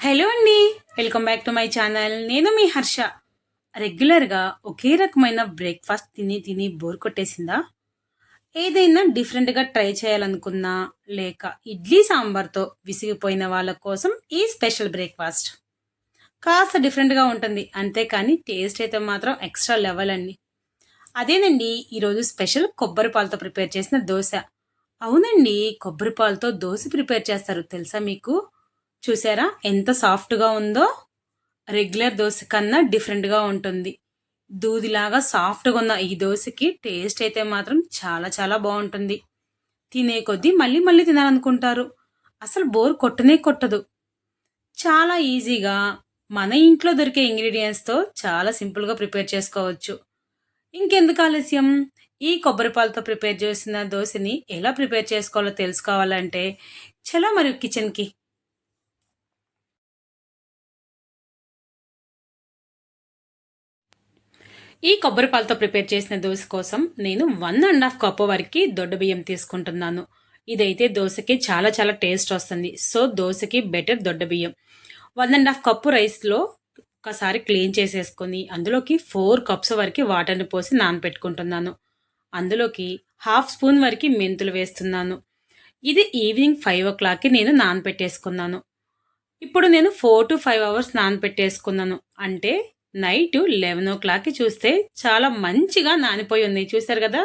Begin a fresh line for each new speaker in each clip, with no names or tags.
Hello అండి. Welcome back to my channel. నేను మీ హర్ష. రెగ్యులర్గా ఒకే రకమైన బ్రేక్ఫాస్ట్ తిని తిని బోర్ కొట్టేసిందా? ఏదైనా డిఫరెంట్గా ట్రై చేయాలనుకున్నా లేక ఇడ్లీ సాంబార్తో విసిగిపోయిన వాళ్ళ కోసం ఈ స్పెషల్ బ్రేక్ఫాస్ట్. కాస్త డిఫరెంట్గా ఉంటుంది. అంతేకాని టేస్ట్ అయితే మాత్రం ఎక్స్ట్రా లెవెల్ అండి. అదేనండి ఈరోజు స్పెషల్ కొబ్బరి పాలతో ప్రిపేర్ చేసిన దోశ. అవునండి కొబ్బరి పాలతో దోశ ప్రిపేర్ చేస్తారు. తెలుసా మీకు? చూసారా? ఎంత సాఫ్ట్గా ఉందో రెగ్యులర్ దోశ కన్నా డిఫరెంట్గా ఉంటుంది. దూదిలాగా సాఫ్ట్గా ఉన్న ఈ దోశకి టేస్ట్ అయితే మాత్రం చాలా చాలా బాగుంటుంది. తినే కొద్దీ మళ్ళీ మళ్ళీ తినాలనుకుంటారు. అసలు బోర్ కొట్టనే కొట్టదు. చాలా ఈజీగా మన ఇంట్లో దొరికే ఇంగ్రీడియంట్స్తో చాలా సింపుల్గా ప్రిపేర్ చేసుకోవచ్చు. ఇంకెందుకు ఆలస్యం? ఈ కొబ్బరి పాలతో ప్రిపేర్ చేసిన దోశని ఎలా ప్రిపేర్ చేసుకోవాలో తెలుసుకోవాలంటే చలో మరి కిచెన్కి ఈ కొబ్బరి పాలతో ప్రిపేర్ చేసిన దోశ కోసం నేను వన్ అండ్ హాఫ్ కప్ వరకు దొడ్డ బియ్యం తీసుకుంటున్నాను. ఇదైతే దోశకి చాలా చాలా టేస్ట్ వస్తుంది. సో దోశకి బెటర్ దొడ్డ బియ్యం. వన్ అండ్ హాఫ్ కప్పు రైస్లో ఒకసారి క్లీన్ చేసేసుకొని అందులోకి ఫోర్ కప్స్ వరకు వాటర్ని పోసి నానపెట్టుకుంటున్నాను. అందులోకి హాఫ్ స్పూన్ వరకు మెంతులు వేస్తున్నాను. ఇది ఈవినింగ్ ఫైవ్ ఓ క్లాక్కి నేను నానపెట్టేసుకున్నాను. ఇప్పుడు నేను ఫోర్ టు ఫైవ్ అవర్స్ నానపెట్టేసుకున్నాను. అంటే నైట్ లెవెన్ ఓ క్లాక్కి చూస్తే చాలా మంచిగా నానిపోయి ఉన్నాయి చూశారు కదా?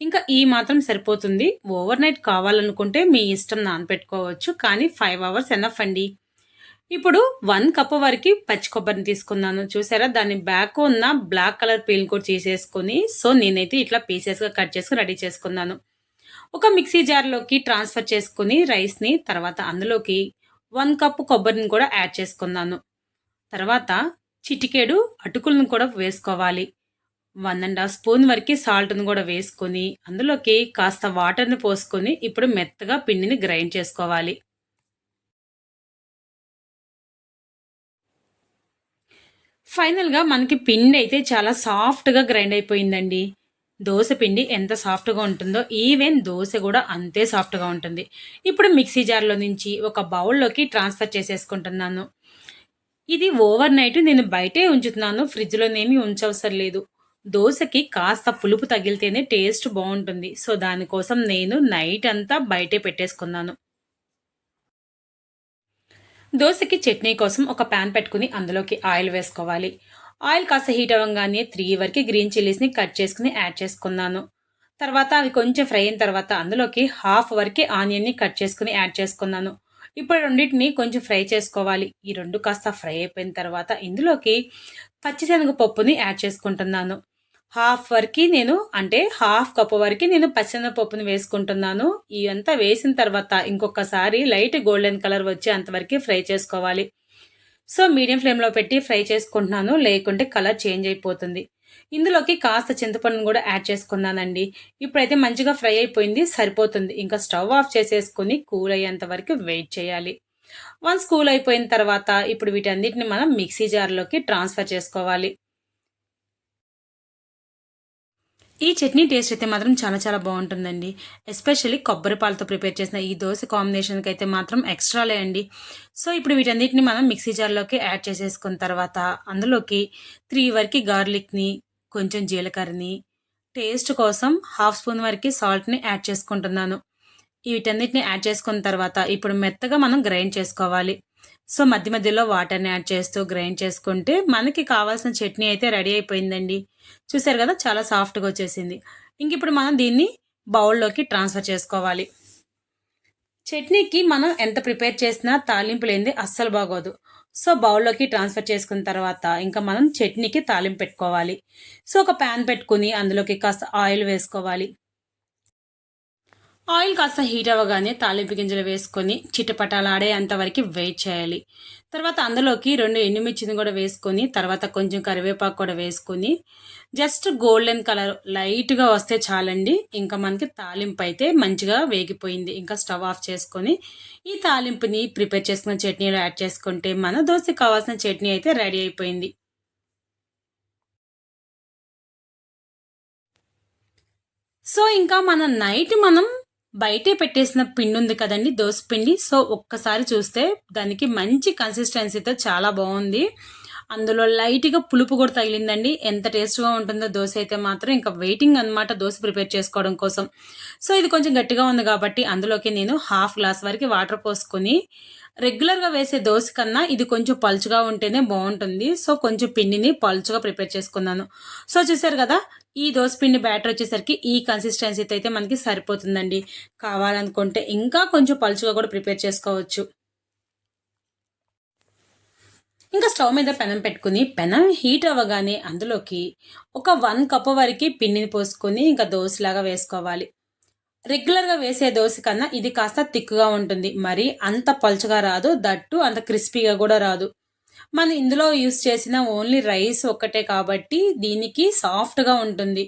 ఇంకా ఈ మాత్రం సరిపోతుంది. ఓవర్ నైట్ కావాలనుకుంటే మీ ఇష్టం నానపెట్టుకోవచ్చు కానీ ఫైవ్ అవర్స్ ఎనఫ్ అండి. ఇప్పుడు వన్ కప్ వరకు పచ్చి కొబ్బరిని తీసుకున్నాను. చూసారా దాని బ్యాక్ ఉన్న బ్లాక్ కలర్ పీల్ కూడా చేసేసుకొని సో నేనైతే ఇట్లా పీసెస్గా కట్ చేసుకుని రెడీ చేసుకున్నాను. ఒక మిక్సీ జార్లోకి ట్రాన్స్ఫర్ చేసుకుని రైస్ని తర్వాత అందులోకి వన్ కప్ కొబ్బరిని కూడా యాడ్ చేసుకున్నాను. తర్వాత చిటికేడు అటుకులను కూడా వేసుకోవాలి. వన్ అండ్ హాఫ్ స్పూన్ వరకు సాల్ట్ను కూడా వేసుకొని అందులోకి కాస్త వాటర్ని పోసుకొని ఇప్పుడు మెత్తగా పిండిని గ్రైండ్ చేసుకోవాలి. ఫైనల్గా మనకి పిండి అయితే చాలా సాఫ్ట్గా గ్రైండ్ అయిపోయిందండి. దోశ పిండి ఎంత సాఫ్ట్గా ఉంటుందో ఈవెన్ దోశ కూడా అంతే సాఫ్ట్గా ఉంటుంది. ఇప్పుడు మిక్సీ జార్లో నుంచి ఒక బౌల్లోకి ట్రాన్స్ఫర్ చేసేసుకుంటున్నాను. ఇది ఓవర్ నైట్ నేను బయటే ఉంచుతున్నాను ఫ్రిడ్జ్లోనేమి ఉంచవసరం లేదు. దోశకి కాస్త పులుపు తగిలితేనే టేస్ట్ బాగుంటుంది. సో దానికోసం నేను నైట్ అంతా బయటే పెట్టేసుకున్నాను. దోశకి చట్నీ కోసం ఒక ప్యాన్ పెట్టుకుని అందులోకి ఆయిల్ వేసుకోవాలి. ఆయిల్ కాస్త హీట్ అవ్వగానే త్రీ వరకు గ్రీన్ చిల్లీస్ని కట్ చేసుకుని యాడ్ చేసుకున్నాను. తర్వాత అవి కొంచెం ఫ్రై అయిన తర్వాత అందులోకి హాఫ్ వరకు ఆనియన్ని కట్ చేసుకుని యాడ్ చేసుకున్నాను. ఇప్పుడు రెండింటిని కొంచెం ఫ్రై చేసుకోవాలి. ఈ రెండు కాస్త ఫ్రై అయిపోయిన తర్వాత ఇందులోకి పచ్చిశనగ పప్పుని యాడ్ చేసుకుంటున్నాను. హాఫ్ వరకు నేను అంటే హాఫ్ కప్పు వరకు నేను పచ్చిశనగ పప్పుని వేసుకుంటున్నాను. ఇవంతా వేసిన తర్వాత ఇంకొకసారి లైట్ గోల్డెన్ కలర్ వచ్చే అంతవరకు ఫ్రై చేసుకోవాలి. సో మీడియం ఫ్లేమ్లో పెట్టి ఫ్రై చేసుకుంటున్నాను. లేకుంటే కలర్ చేంజ్ అయిపోతుంది. ఇందులోకి కాస్త చింతపండును కూడా యాడ్ చేసుకున్నానండి. ఇప్పుడైతే మంచిగా ఫ్రై అయిపోయింది సరిపోతుంది. ఇంకా స్టవ్ ఆఫ్ చేసేసుకుని కూల్ అయ్యేంత వరకు వెయిట్ చేయాలి. వన్స్ కూల్ అయిపోయిన తర్వాత ఇప్పుడు వీటన్నిటిని మనం మిక్సీ జార్లోకి ట్రాన్స్ఫర్ చేసుకోవాలి. ఈ చట్నీ టేస్ట్ అయితే మాత్రం చాలా చాలా బాగుంటుందండి. ఎస్పెషల్లీ కొబ్బరి పాలతో ప్రిపేర్ చేసిన ఈ దోశ కాంబినేషన్కి అయితే మాత్రం ఎక్స్ట్రాలే అండి. సో ఇప్పుడు వీటన్నిటిని మనం మిక్సీ జార్లోకి యాడ్ చేసేసుకున్న తర్వాత అందులోకి త్రీ వరకు గార్లిక్ని కొంచెం జీలకర్రని టేస్ట్ కోసం హాఫ్ స్పూన్ వరకు సాల్ట్ని యాడ్ చేసుకుంటున్నాను. వీటన్నిటిని యాడ్ చేసుకున్న తర్వాత ఇప్పుడు మెత్తగా మనం గ్రైండ్ చేసుకోవాలి. సో మధ్య మధ్యలో వాటర్ని యాడ్ చేస్తూ గ్రైండ్ చేసుకుంటే మనకి కావాల్సిన చట్నీ అయితే రెడీ అయిపోయిందండి. చూసారు కదా చాలా సాఫ్ట్గా వచ్చేసింది. ఇంక ఇప్పుడు మనం దీన్ని బౌల్లోకి ట్రాన్స్ఫర్ చేసుకోవాలి. చట్నీకి మనం ఎంత ప్రిపేర్ చేసినా తాలింపు లేనిది అస్సలు బాగోదు. సో బౌల్లోకి ట్రాన్స్ఫర్ చేసుకున్న తర్వాత ఇంకా మనం చట్నీకి తాలింపు పెట్టుకోవాలి. సో ఒక ప్యాన్ పెట్టుకుని అందులోకి కాస్త ఆయిల్ వేసుకోవాలి. ఆయిల్ కాస్త హీట్ అవ్వగానే తాలింపు గింజలు వేసుకొని చిట్టపటాలాడే అంతవరకు వెయిట్ చేయాలి. తర్వాత అందులోకి రెండు ఎండుమిర్చిని కూడా వేసుకొని తర్వాత కొంచెం కరివేపాకు కూడా వేసుకొని జస్ట్ గోల్డెన్ కలర్ లైట్గా వస్తే చాలండి. ఇంకా మనకి తాలింపు అయితే మంచిగా వేగిపోయింది. ఇంకా స్టవ్ ఆఫ్ చేసుకొని ఈ తాలింపుని ప్రిపేర్ చేసుకున్న చట్నీలో యాడ్ చేసుకుంటే మన దోశకి కావాల్సిన చట్నీ అయితే రెడీ అయిపోయింది. సో ఇంకా మన నైట్ మనం బయటే పెట్టేసిన పిండి ఉంది కదండి దోశ పిండి. సో ఒక్కసారి చూస్తే దానికి మంచి కన్సిస్టెన్సీతో చాలా బాగుంది. అందులో లైట్గా పులుపు కూడా తగిలిందండి. ఎంత టేస్ట్గా ఉంటుందో దోశ అయితే మాత్రం ఇంకా వెయిటింగ్ అనమాట దోశ ప్రిపేర్ చేసుకోవడం కోసం. సో ఇది కొంచెం గట్టిగా ఉంది కాబట్టి అందులోకి నేను హాఫ్ గ్లాస్ వరకు వాటర్ పోసుకొని రెగ్యులర్గా వేసే దోశ కన్నా ఇది కొంచెం పలుచుగా ఉంటేనే బాగుంటుంది. సో కొంచెం పిండిని పలుచుగా ప్రిపేర్ చేసుకున్నాను. సో చూసారు కదా ఈ దోసపిండి బ్యాటర్ వచ్చేసరికి ఈ కన్సిస్టెన్సీతో అయితే మనకి సరిపోతుందండి. కావాలనుకుంటే ఇంకా కొంచెం పలుచుగా కూడా ప్రిపేర్ చేసుకోవచ్చు. ఇంకా స్టవ్ మీద పెనం పెట్టుకుని పెనం హీట్ అవ్వగానే అందులోకి ఒక వన్ కప్ వరకు పిండిని పోసుకొని ఇంకా దోశలాగా వేసుకోవాలి. రెగ్యులర్గా వేసే దోశ కన్నా ఇది కాస్త థిక్గా ఉంటుంది. మరి అంత పలుచగా రాదు దట్టు అంత క్రిస్పీగా కూడా రాదు. మనం ఇందులో యూస్ చేసిన ఓన్లీ రైస్ ఒక్కటే కాబట్టి దీనికి సాఫ్ట్గా ఉంటుంది.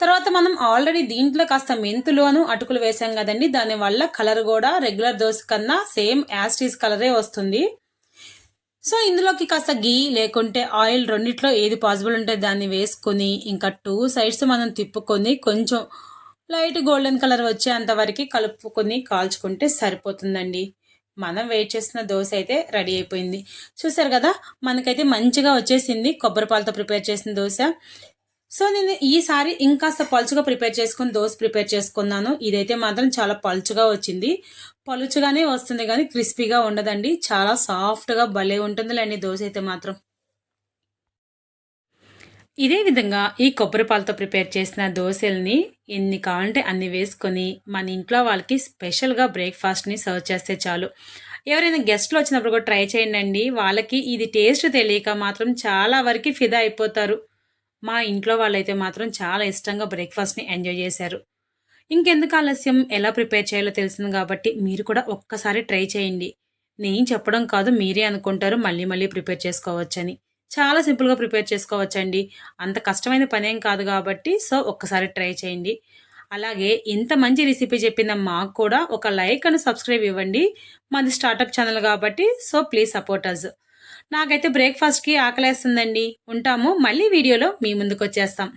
తర్వాత మనం ఆల్రెడీ దీంట్లో కాస్త మెంతులోను అటుకులు వేసాం కదండి. దానివల్ల కలర్ కూడా రెగ్యులర్ దోశ కన్నా సేమ్ యాస్టీస్ కలరే వస్తుంది. సో ఇందులోకి కాస్త గీ లేకుంటే ఆయిల్ రెండిట్లో ఏది పాసిబుల్ ఉంటే దాన్ని వేసుకొని ఇంకా టూ సైడ్స్ మనం తిప్పుకొని కొంచెం లైట్ గోల్డెన్ కలర్ వచ్చేంత వరకు కలుపుకొని కాల్చుకుంటే సరిపోతుందండి. మనం వెయిట్ చేసిన దోశ అయితే రెడీ అయిపోయింది. చూసారు కదా మనకైతే మంచిగా వచ్చేసింది కొబ్బరి పాలతో ప్రిపేర్ చేసిన దోశ. సో నేను ఈసారి ఇంకాస్త పలుచుగా ప్రిపేర్ చేసుకుని దోశ ప్రిపేర్ చేసుకున్నాను. ఇదైతే మాత్రం చాలా పలుచుగా వచ్చింది. పలుచుగానే వస్తుంది కానీ క్రిస్పీగా ఉండదండి. చాలా సాఫ్ట్గా భలే ఉంటుందిలేండి దోశ అయితే మాత్రం. ఇదే విధంగా ఈ కొబ్బరి పాలతో ప్రిపేర్ చేసిన దోశల్ని ఎన్ని కావాలంటే అన్ని వేసుకొని మన ఇంట్లో వాళ్ళకి స్పెషల్గా బ్రేక్ఫాస్ట్ని సర్వ్ చేస్తే చాలు. ఎవరైనా గెస్ట్లు వచ్చినప్పుడు కూడా ట్రై చేయండి వాళ్ళకి ఇది టేస్ట్ తెలియక మాత్రం చాలా వరకు ఫిదా అయిపోతారు. మా ఇంట్లో వాళ్ళైతే మాత్రం చాలా ఇష్టంగా బ్రేక్ఫాస్ట్ని ఎంజాయ్ చేశారు. ఇంకెందుకు ఆలస్యం? ఎలా ప్రిపేర్ చేయాలో తెలిసింది కాబట్టి మీరు కూడా ఒక్కసారి ట్రై చేయండి. నేను చెప్పడం కాదు మీరే అనుకుంటారు మళ్ళీ మళ్ళీ ప్రిపేర్ చేసుకోవచ్చని. చాలా సింపుల్గా ప్రిపేర్ చేసుకోవచ్చండి. అంత కష్టమైన పనేం కాదు కాబట్టి సో ఒక్కసారి ట్రై చేయండి. అలాగే ఇంత మంచి రెసిపీ చెప్పిన మాకు కూడా ఒక లైక్ అని సబ్స్క్రైబ్ ఇవ్వండి. మాది స్టార్టప్ ఛానల్ కాబట్టి సో ప్లీజ్ సపోర్ట్ అస్ నాకైతే బ్రేక్ఫాస్ట్కి ఆకలేస్తుందండి. ఉంటాము. మళ్ళీ వీడియోలో మీ ముందుకు వచ్చేస్తాం